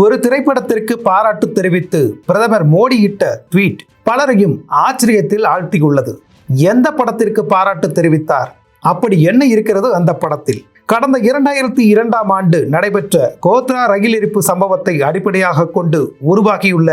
ஒரு திரைப்படத்திற்கு பாராட்டு தெரிவித்து பிரதமர் மோடி இட்ட ட்வீட் பலரையும் ஆச்சரியத்தில் ஆழ்த்தியுள்ளது. எந்த படத்திற்கு பாராட்டு தெரிவித்தார்? அப்படி என்ன இருக்கிறது அந்த படத்தில்? கடந்த இரண்டாயிரத்தி இரண்டாம் ஆண்டு நடைபெற்ற கோத்ரா ரயில் எரிப்பு சம்பவத்தை அடிப்படையாக கொண்டு உருவாகியுள்ள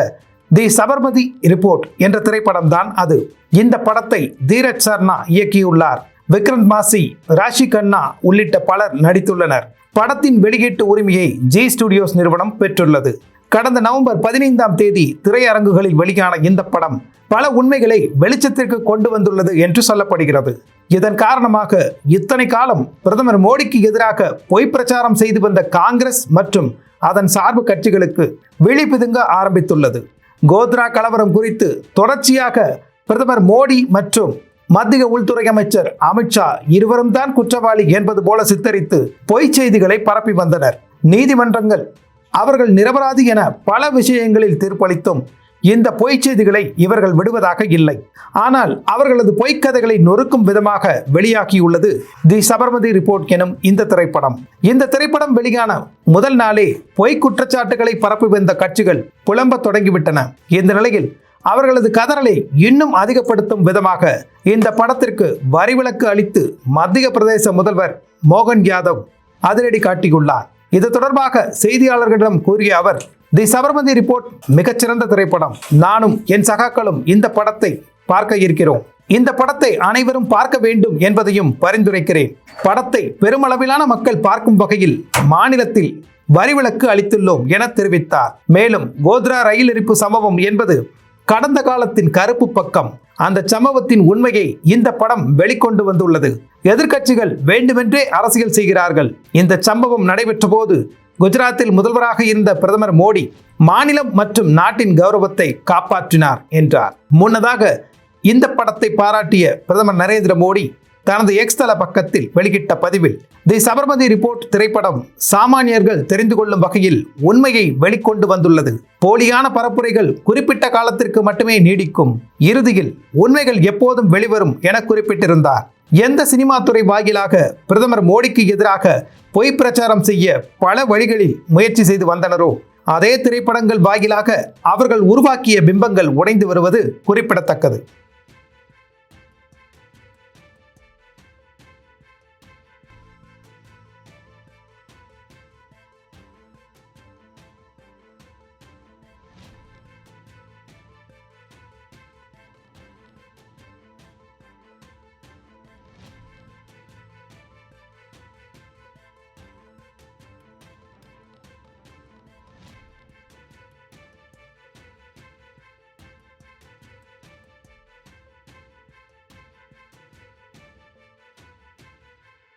தி சபர்மதி ரிப்போர்ட் என்ற திரைப்படம் தான் அது. இந்த படத்தை தீரஜ் சர்மா இயக்கியுள்ளார். விக்ரந்த் மாசி ராஷி கண்ணா உள்ளிட்ட பலர் நடித்துள்ளனர். படத்தின் வெளியீட்டு உரிமையை ஜி ஸ்டுடியோஸ் நிறுவனம் பெற்றுள்ளது. கடந்த நவம்பர் பதினைந்தாம் தேதி திரையரங்குகளில் வெளியான இந்த படம் பல உண்மைகளை வெளிச்சத்திற்கு கொண்டு வந்துள்ளது என்று சொல்லப்படுகிறது. இதன் காரணமாக இத்தனை காலம் பிரதமர் மோடிக்கு எதிராக பொய் பிரச்சாரம் செய்து வந்த காங்கிரஸ் மற்றும் அதன் சார்பு கட்சிகளுக்கு விழிப்புதுங்க பிதுங்க ஆரம்பித்துள்ளது. கோத்ரா கலவரம் குறித்து தொடர்ச்சியாக பிரதமர் மோடி மற்றும் மத்திய உள்துறை அமைச்சர் அமித்ஷா இருவரும் தான் குற்றவாளி என்பது போல சித்தரித்து பொய் செய்திகளை பரப்பி வந்தனர். நீதிமன்றங்கள் அவர்கள் நிரபராதி என பல விஷயங்களில் தீர்ப்பளித்தும் இந்த பொய்ச் செய்திகளை இவர்கள் விடுவதாக இல்லை. ஆனால் அவர்களது பொய்க்கதைகளை நொறுக்கும் விதமாக வெளியாகியுள்ளது தி சபர்மதி ரிப்போர்ட் எனும் இந்த திரைப்படம். இந்த திரைப்படம் வெளியான முதல் நாளே பொய் குற்றச்சாட்டுகளை பரப்பி வந்த கட்சிகள் புலம்ப தொடங்கிவிட்டன. இந்த நிலையில் அவர்களது கதறலை இன்னும் அதிகப்படுத்தும் விதமாக இந்த படத்திற்கு வரிவிலக்கு அளித்து மத்திய பிரதேச முதல்வர் மோகன் யாதவ் அதிரடி காட்டியுள்ளார். இது தொடர்பாக செய்தியாளர்களிடம் கூறிய அவர் தி சபர்மதி ரிப்போர்ட் மிகச்சிறந்த திரைப்படம். நானும் என் சகாக்களும் இந்த படத்தை பார்க்க இருக்கிறோம். இந்த படத்தை அனைவரும் பார்க்க வேண்டும் என்பதையும் பரிந்துரைக்கிறேன். படத்தை பெருமளவிலான மக்கள் பார்க்கும் வகையில் மாநிலத்தில் வரிவிலக்கு அளித்துள்ளோம் என தெரிவித்தார். மேலும் கோத்ரா ரயில் எரிப்பு சம்பவம் என்பது கடந்த காலத்தின் கருப்பு பக்கம் அந்த சம்பவத்தின் உண்மையை இந்த படம் வெளிக்கொண்டு வந்துள்ளது. எதிர்க்கட்சிகள் வேண்டுமென்றே அரசியல் செய்கிறார்கள். இந்த சம்பவம் நடைபெற்ற போது குஜராத்தில் முதல்வராக இருந்த பிரதமர் மோடி மாநிலம் மற்றும் நாட்டின் கௌரவத்தை காப்பாற்றினார் என்றார். முன்னதாக இந்த படத்தை பாராட்டிய பிரதமர் நரேந்திர மோடி தனது எக்ஸ்தல பக்கத்தில் வெளியிட்ட பதிவில் தி சபர்மதி ரிப்போர்ட் திரைப்படம் சாமானியர்கள் தெரிந்து கொள்ளும் வகையில் உண்மையை வெளிக்கொண்டு வந்துள்ளது. போலியான பரப்புரைகள் குறிப்பிட்ட காலத்திற்கு மட்டுமே நீடிக்கும். இறுதியில் உண்மைகள் எப்போதும் வெளிவரும் என குறிப்பிட்டிருந்தார். எந்த சினிமா துறை வாயிலாக பிரதமர் மோடிக்கு எதிராக பொய் பிரச்சாரம் செய்ய பல வழிகளில் முயற்சி செய்து வந்தனரோ அதே திரைப்படங்கள் வாயிலாக அவர்கள் உருவாக்கிய பிம்பங்கள் உடைந்து வருவது குறிப்பிடத்தக்கது.